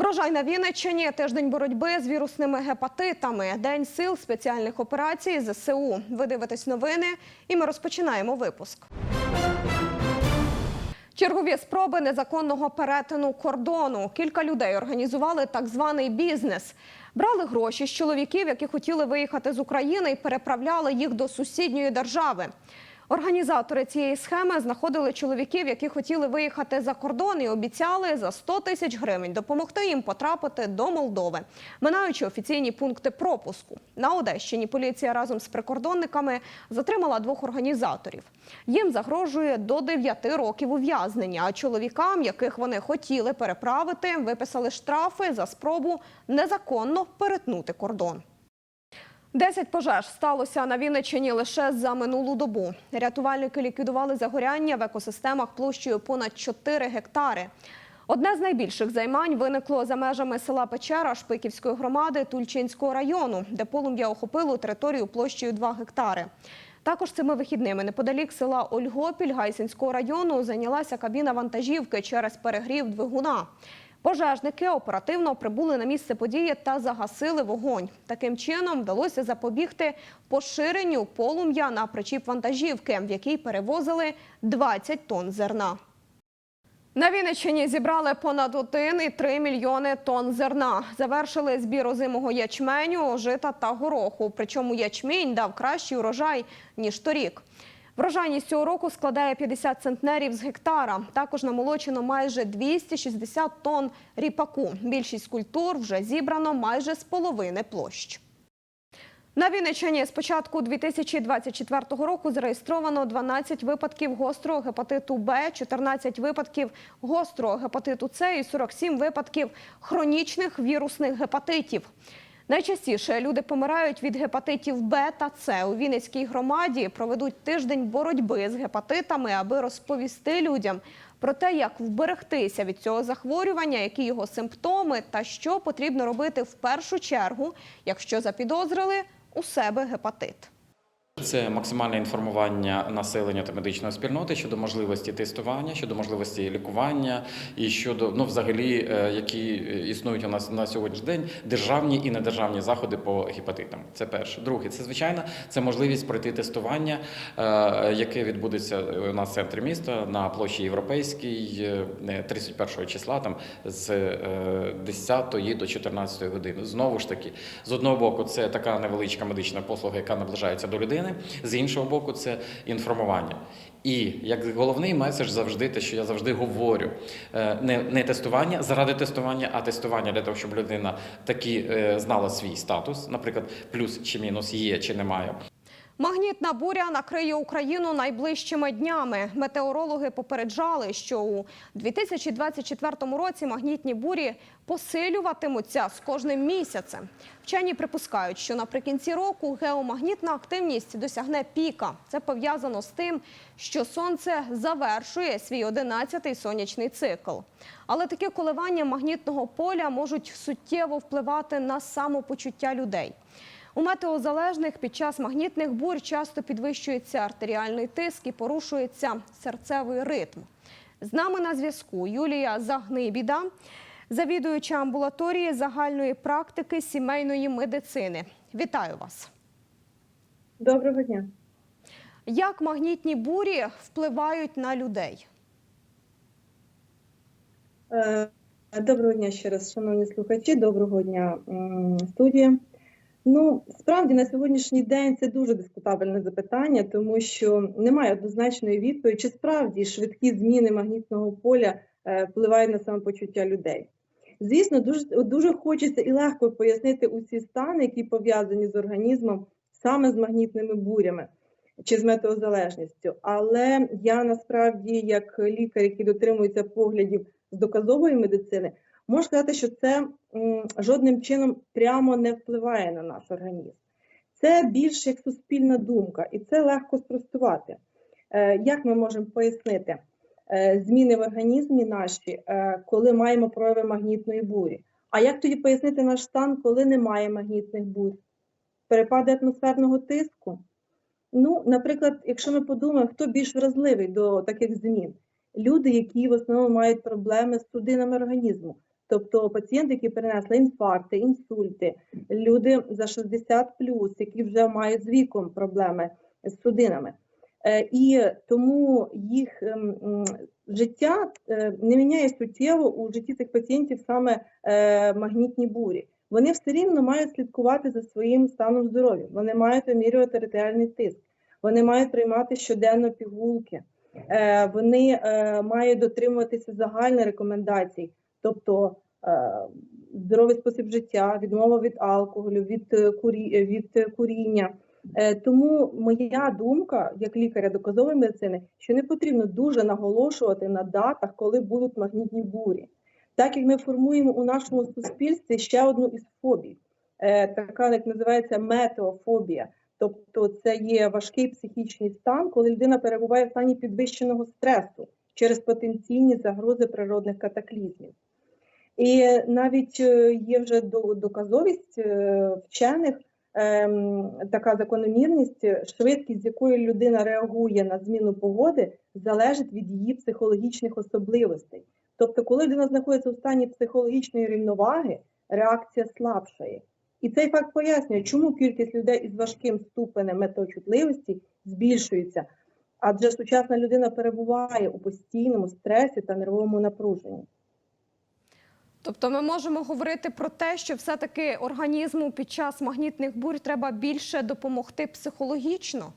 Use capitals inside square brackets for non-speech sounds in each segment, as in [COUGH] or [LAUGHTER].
Врожай на Вінниччині, тиждень боротьби з вірусними гепатитами, день сил спеціальних операцій ЗСУ. Ви дивитесь новини, і ми розпочинаємо випуск. Чергові спроби незаконного перетину кордону. Кілька людей організували так званий бізнес. Брали гроші з чоловіків, які хотіли виїхати з України, і переправляли їх до сусідньої держави. Організатори цієї схеми знаходили чоловіків, які хотіли виїхати за кордон і обіцяли за 100 тисяч гривень допомогти їм потрапити до Молдови, минаючи офіційні пункти пропуску. На Одещині поліція разом з прикордонниками затримала двох організаторів. Їм загрожує до 9 років ув'язнення. А чоловікам, яких вони хотіли переправити, виписали штрафи за спробу незаконно перетнути кордон. Десять пожеж сталося на Вінниччині лише за минулу добу. Рятувальники ліквідували загоряння в екосистемах площею понад 4 гектари. Одне з найбільших займань виникло за межами села Печера Шпиківської громади Тульчинського району, де полум'я охопило територію площею 2 гектари. Також цими вихідними неподалік села Ольгопіль Гайсинського району зайнялася кабіна вантажівки через перегрів двигуна. Пожежники оперативно прибули на місце події та загасили вогонь. Таким чином вдалося запобігти поширенню полум'я на причіп вантажівки, в якій перевозили 20 тонн зерна. На Вінниччині зібрали понад 1,3 мільйони тонн зерна. Завершили збір озимого ячменю, жита та гороху. Причому ячмінь дав кращий урожай, ніж торік. Врожайність цього року складає 50 центнерів з гектара. Також намолочено майже 260 тонн ріпаку. Більшість культур вже зібрано майже з половини площ. На Вінниччині з початку 2024 року зареєстровано 12 випадків гострого гепатиту Б, 14 випадків гострого гепатиту С і 47 випадків хронічних вірусних гепатитів. Найчастіше люди помирають від гепатитів Б та С. У Вінницькій громаді проведуть тиждень боротьби з гепатитами, аби розповісти людям про те, як вберегтися від цього захворювання, які його симптоми та що потрібно робити в першу чергу, якщо запідозрили у себе гепатит. Це максимальне інформування населення та медичної спільноти щодо можливості тестування, щодо можливості лікування і щодо ну, взагалі, е, які існують у нас на сьогоднішній день державні і недержавні заходи по гепатитам. Це перше. Друге, це звичайно, це можливість пройти тестування, е, яке відбудеться у нас в центрі міста на площі Європейській е, 31 числа, там з е, 10 до 14 години. Знову ж таки, з одного боку, це така невеличка медична послуга, яка наближається до людини. З іншого боку, це інформування. І як головний меседж завжди те, що я завжди говорю, е, не, не тестування заради тестування, а тестування для того, щоб людина таки е, знала свій статус, наприклад, плюс чи мінус є чи немає. Магнітна буря накриє Україну найближчими днями. Метеорологи попереджали, що у 2024 році магнітні бурі посилюватимуться з кожним місяцем. Вчені припускають, що наприкінці року геомагнітна активність досягне піка. Це пов'язано з тим, що сонце завершує свій 11-й сонячний цикл. Але такі коливання магнітного поля можуть суттєво впливати на самопочуття людей. У метеозалежних під час магнітних бурь часто підвищується артеріальний тиск і порушується серцевий ритм. З нами на зв'язку Юлія Загнибіда, завідуюча амбулаторії загальної практики сімейної медицини. Вітаю вас! Доброго дня. Як магнітні бурі впливають на людей? Е, Доброго дня ще раз, шановні слухачі. Доброго дня, студія. Ну, справді на сьогоднішній день це дуже дискутабельне запитання, тому що немає однозначної відповіді, чи справді швидкі зміни магнітного поля е, впливають на самопочуття людей. Звісно, дуже, дуже хочеться і легко пояснити усі стани, які пов'язані з організмом саме з магнітними бурями чи з метеозалежністю. Але я насправді, як лікар, який дотримується поглядів з доказової медицини, можу сказати, що це жодним чином прямо не впливає на наш організм. Це більше як суспільна думка, і це легко спростувати. Е, Як ми можемо пояснити е, зміни в організмі наші, е, коли маємо прояви магнітної бурі? А як тоді пояснити наш стан, коли немає магнітних бурь? Перепади атмосферного тиску? Ну, наприклад, якщо ми подумаємо, хто більш вразливий до таких змін? Люди, які в основному мають проблеми з судинами організму, Тобто пацієнти, які перенесли інфаркти, інсульти, люди за 60 які вже мають з віком проблеми з судинами. Е, І тому їх ем, життя е, не міняє суттєво у житті цих пацієнтів саме е, магнітні бурі. Вони все рівно мають слідкувати за своїм станом здоров'я. Вони мають вимірювати артеріальний тиск, вони мають приймати щоденно пігулки, вони мають дотримуватися загальних рекомендацій, тобто е, здоровий спосіб життя, відмова від алкоголю, від, е, курі, е, від куріння. Тому моя думка, як лікаря доказової медицини, що не потрібно дуже наголошувати на датах, коли будуть магнітні бурі. Так як ми формуємо у нашому суспільстві ще одну із фобій, така як називається метеофобія. Тобто це є важкий психічний стан, коли людина перебуває в стані підвищеного стресу через потенційні загрози природних катаклізмів. І навіть е, є вже доказовість е, вчених, ем, така закономірність, швидкість, з якою людина реагує на зміну погоди, залежить від її психологічних особливостей. Тобто, коли людина знаходиться у стані психологічної рівноваги, реакція слабшає. І цей факт пояснює, чому кількість людей із важким ступенем метеочутливості збільшується, адже сучасна людина перебуває у постійному стресі та нервовому напруженні. Тобто ми можемо говорити про те, що все-таки організму під час магнітних бурь треба більше допомогти психологічно.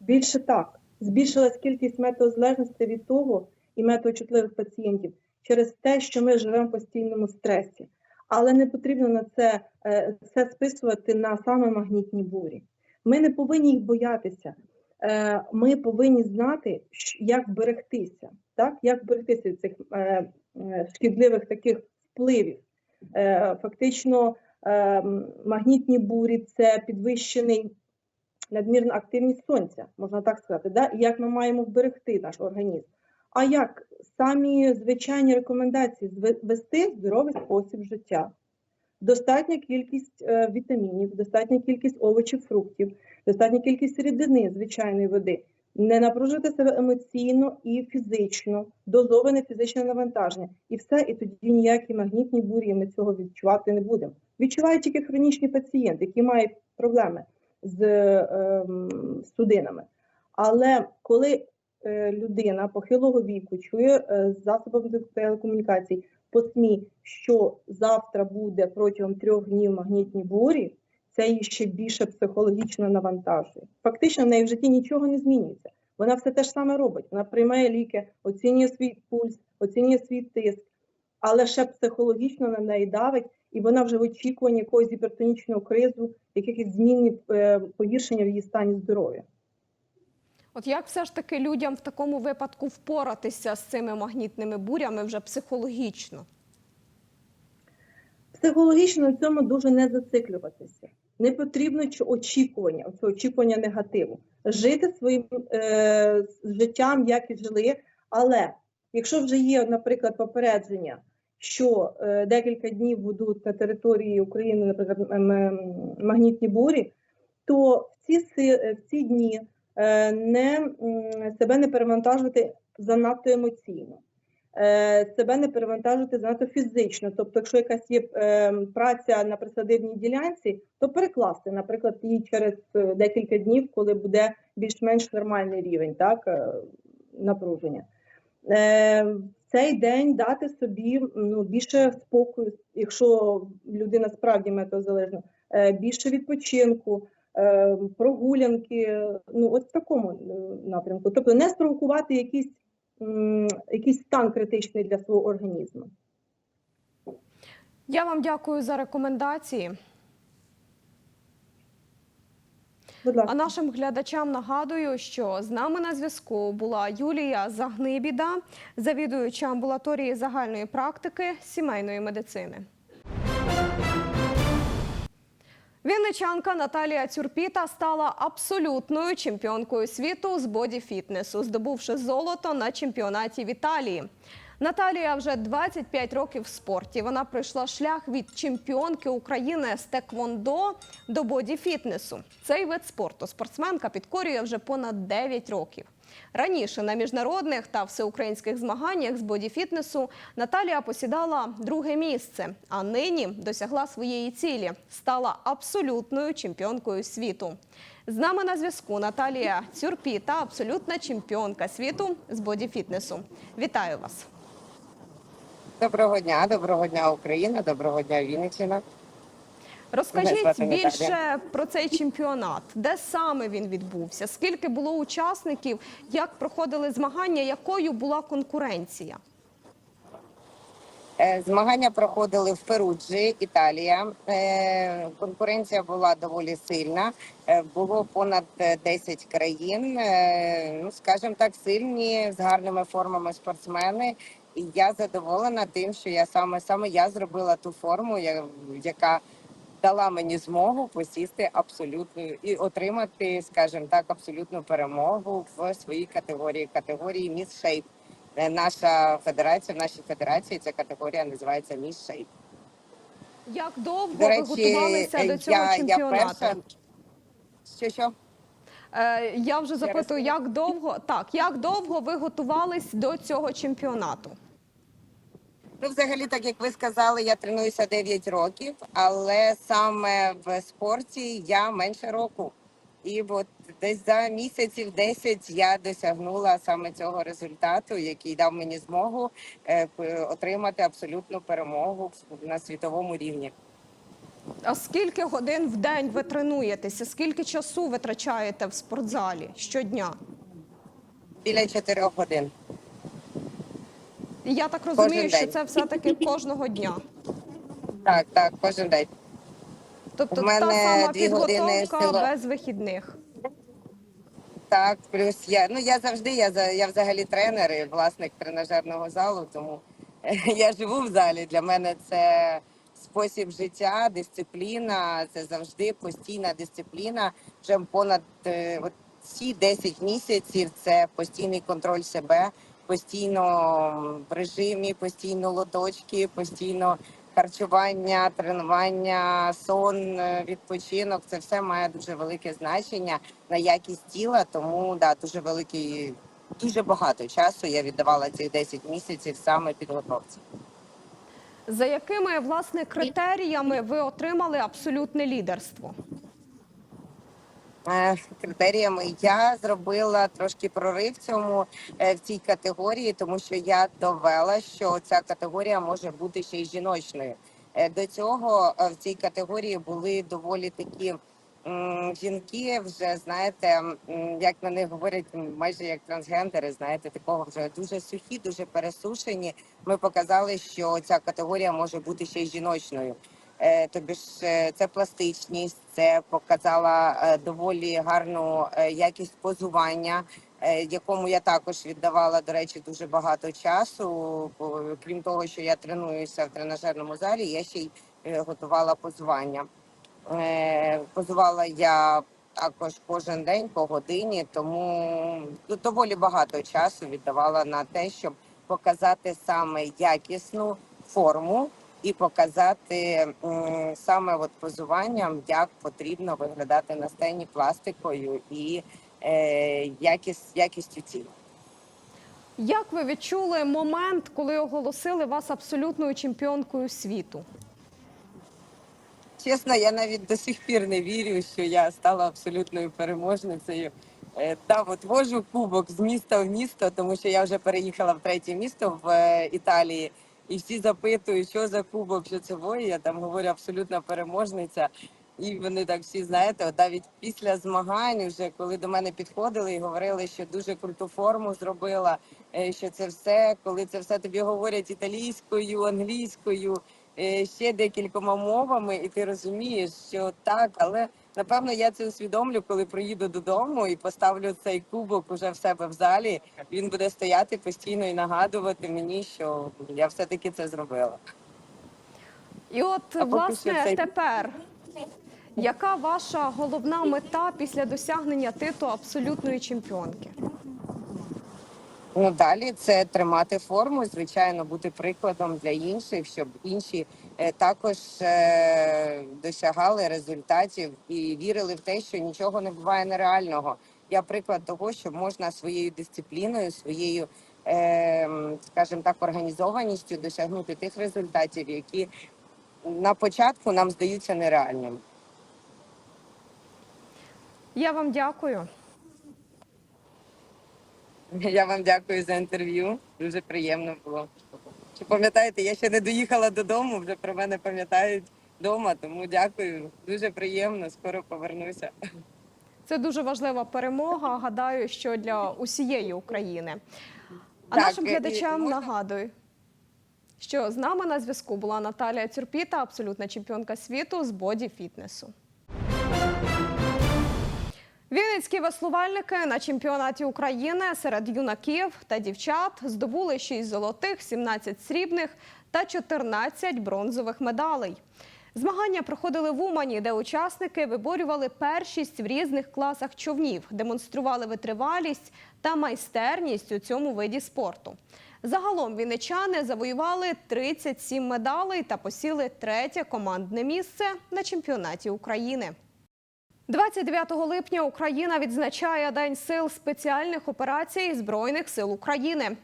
Більше так, збільшилась кількість метеозалежності від того і метеочутливих пацієнтів через те, що ми живемо в постійному стресі. Але не потрібно на це е, все списувати на саме магнітні бурі. Ми не повинні їх боятися. Е, Ми повинні знати, як берегтися, так? як берегтися від цих е, шкідливих таких впливів. Е, Фактично, е, магнітні бурі це підвищений надмірна активність сонця, можна так сказати, да? і як ми маємо вберегти наш організм. А як самі звичайні рекомендації вести здоровий спосіб життя, достатня кількість е, вітамінів, достатня кількість овочів, фруктів, достатня кількість рідини, звичайної води, не напружувати себе емоційно і фізично, дозоване фізичне навантаження. І все, і тоді ніякі магнітні бурі ми цього відчувати не будемо. Відчувають тільки хронічні пацієнти, які мають проблеми з ем, судинами. Але коли е, людина похилого віку чує е, засобами телекомунікацій по СМІ, що завтра буде протягом трьох днів магнітні бурі, це її ще більше психологічно навантажує. Фактично, в неї в житті нічого не змінюється. Вона все те ж саме робить. Вона приймає ліки, оцінює свій пульс, оцінює свій тиск, але ще психологічно на неї давить, і вона вже в очікуванні якогось гіпертонічного кризу, якихось змін е, погіршення в її стані здоров'я. От як все ж таки людям в такому випадку впоратися з цими магнітними бурями вже психологічно? Психологічно в цьому дуже не зациклюватися. Не потрібно очікування, очікування негативу. Жити своїм е, життям, як і жили. Але якщо вже є, наприклад, попередження, що е, декілька днів будуть на території України, наприклад, магнітні бурі, то в ці, си- в ці дні е, не, себе не перевантажувати занадто емоційно е, себе не перевантажити занадто фізично. Тобто, якщо якась є е, праця на присадибній ділянці, то перекласти, наприклад, її через е, декілька днів, коли буде більш-менш нормальний рівень так, е, напруження. Е, в цей день дати собі ну, більше спокою, якщо людина справді метеозалежна, е, більше відпочинку, е, прогулянки, ну от в такому е, напрямку. Тобто не спровокувати якісь якийсь стан критичний для свого організму. Я вам дякую за рекомендації. А нашим глядачам нагадую, що з нами на зв'язку була Юлія Загнибіда, завідуюча амбулаторії загальної практики сімейної медицини. Вінничанка Наталія Цюрпіта стала абсолютною чемпіонкою світу з бодіфітнесу, здобувши золото на чемпіонаті в Італії. Наталія вже 25 років в спорті. Вона пройшла шлях від чемпіонки України з теквондо до бодіфітнесу. Цей вид спорту спортсменка підкорює вже понад 9 років. Раніше на міжнародних та всеукраїнських змаганнях з бодіфітнесу Наталія посідала друге місце, а нині досягла своєї цілі, стала абсолютною чемпіонкою світу. З нами на зв'язку Наталія Цюрпі та абсолютна чемпіонка світу з бодіфітнесу. Вітаю вас! Доброго дня, доброго дня, Україна, доброго дня, Вінниччина. Розкажіть більше про цей чемпіонат. Де саме він відбувся? Скільки було учасників? Як проходили змагання? Якою була конкуренція? Е, Змагання проходили в Перуджі, Італія. Е, Конкуренція була доволі сильна. Е, Було понад е, 10 країн. Ну, скажімо так, сильні з гарними формами спортсмени. І я задоволена тим, що я саме саме я зробила ту форму, яка дала мені змогу посісти абсолютну і отримати, скажімо так, абсолютну перемогу в своїй категорії категорії Міс Шейп. Е, Наша федерація, в нашій федерації ця категорія називається Міс Шейп. Як довго До ви готувалися е, до цього я, я чемпіонату? перша. Що що? Е, я вже запитую, як довго так, як довго ви готувались до цього чемпіонату? Ну, взагалі, так як ви сказали, я тренуюся 9 років, але саме в спорті я менше року. І от десь за місяців 10 я досягнула саме цього результату, який дав мені змогу е, отримати абсолютну перемогу на світовому рівні. А скільки годин в день ви тренуєтеся? Скільки часу витрачаєте в спортзалі щодня? Біля 4 годин. І я так розумію, Кожен що день. це все-таки кожного дня. Так, так, кожен день. Тобто В мене та сама дві години підготовка сила. без вихідних. Так, плюс я ну я завжди я за я взагалі тренер і власник тренажерного залу, тому [LAUGHS] я живу в залі. Для мене це спосіб життя, дисципліна. Це завжди постійна дисципліна. Вже понад е, от ці 10 місяців. Це постійний контроль себе, постійно в режимі, постійно лоточки, постійно харчування, тренування, сон, е, відпочинок. Це все має дуже велике значення на якість тіла, тому да, дуже великий, дуже багато часу я віддавала цих 10 місяців саме підготовці. За якими власне критеріями ви отримали абсолютне лідерство? Е, Критеріями я зробила трошки прорив цьому е, в цій категорії, тому що я довела, що ця категорія може бути ще й жіночною. Е, До цього в цій категорії були доволі такі жінки, вже знаєте, як на них говорять, майже як трансгендери, знаєте, такого вже дуже сухі, дуже пересушені. Ми показали, що ця категорія може бути ще й жіночною. Е, Тобі ж е, це пластичність, це показала е, доволі гарну якість позування, якому я також віддавала, до речі, дуже багато часу. Крім того, що я тренуюся в тренажерному залі, я ще й готувала позування. Позувала я також кожен день по годині, тому ну, доволі багато часу віддавала на те, щоб показати саме якісну форму і показати саме от позуванням, як потрібно виглядати на сцені пластикою і е, якість, якістю тіла. Як ви відчули момент, коли оголосили вас абсолютною чемпіонкою світу? Чесно, я навіть до сих пір не вірю, що я стала абсолютною переможницею. Е, Та от вожу кубок з міста в місто, тому що я вже переїхала в третє місто в е, Італії, і всі запитують, що за кубок, що це воє. Я там говорю абсолютна переможниця. І вони так всі знаєте, навіть після змагань, вже коли до мене підходили і говорили, що дуже круту форму зробила, е, що це все, коли це все тобі говорять італійською, англійською, е, ще декількома мовами, і ти розумієш, що так, але напевно я це усвідомлю, коли приїду додому і поставлю цей кубок уже в себе в залі. Він буде стояти постійно і нагадувати мені, що я все таки це зробила. І от, А власне, цей- тепер, яка ваша головна мета після досягнення титу абсолютної чемпіонки? Ну далі це тримати форму, звичайно, бути прикладом для інших, щоб інші е, також е, досягали результатів і вірили в те, що нічого не буває нереального. я приклад того, що можна своєю дисципліною, своєю, е, скажімо так, організованістю досягнути тих результатів, які на початку нам здаються нереальними. Я вам дякую. [LAUGHS] Я вам дякую за інтерв'ю. Дуже приємно було. Чи пам'ятаєте, я ще не доїхала додому, вже про мене пам'ятають вдома, тому дякую. Дуже приємно, скоро повернуся. Це дуже важлива перемога. Гадаю, що для усієї України. А Так, нашим глядачам можна- нагадую, що з нами на зв'язку була Наталія Цюрпіта, абсолютна чемпіонка світу з боді фітнесу. Вінницькі веслувальники на чемпіонаті України серед юнаків та дівчат здобули 6 золотих, 17 срібних та 14 бронзових медалей. Змагання проходили в Умані, де учасники виборювали першість в різних класах човнів, демонстрували витривалість та майстерність у цьому виді спорту. Загалом вінничани завоювали 37 медалей та посіли третє командне місце на чемпіонаті України. 29 липня Україна відзначає День сил спеціальних операцій Збройних сил України.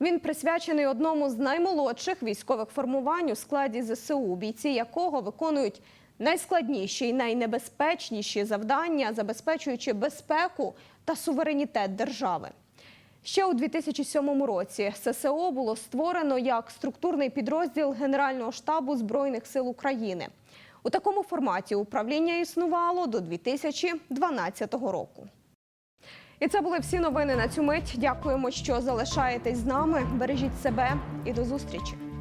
Він присвячений одному з наймолодших військових формувань у складі ЗСУ, бійці якого виконують найскладніші і найнебезпечніші завдання, забезпечуючи безпеку та суверенітет держави. Ще у 2007 році ССО було створено як структурний підрозділ Генерального штабу Збройних сил України. У такому форматі управління існувало до 2012 року. І це були всі новини на цю мить. Дякуємо, що залишаєтесь з нами. Бережіть себе і до зустрічі.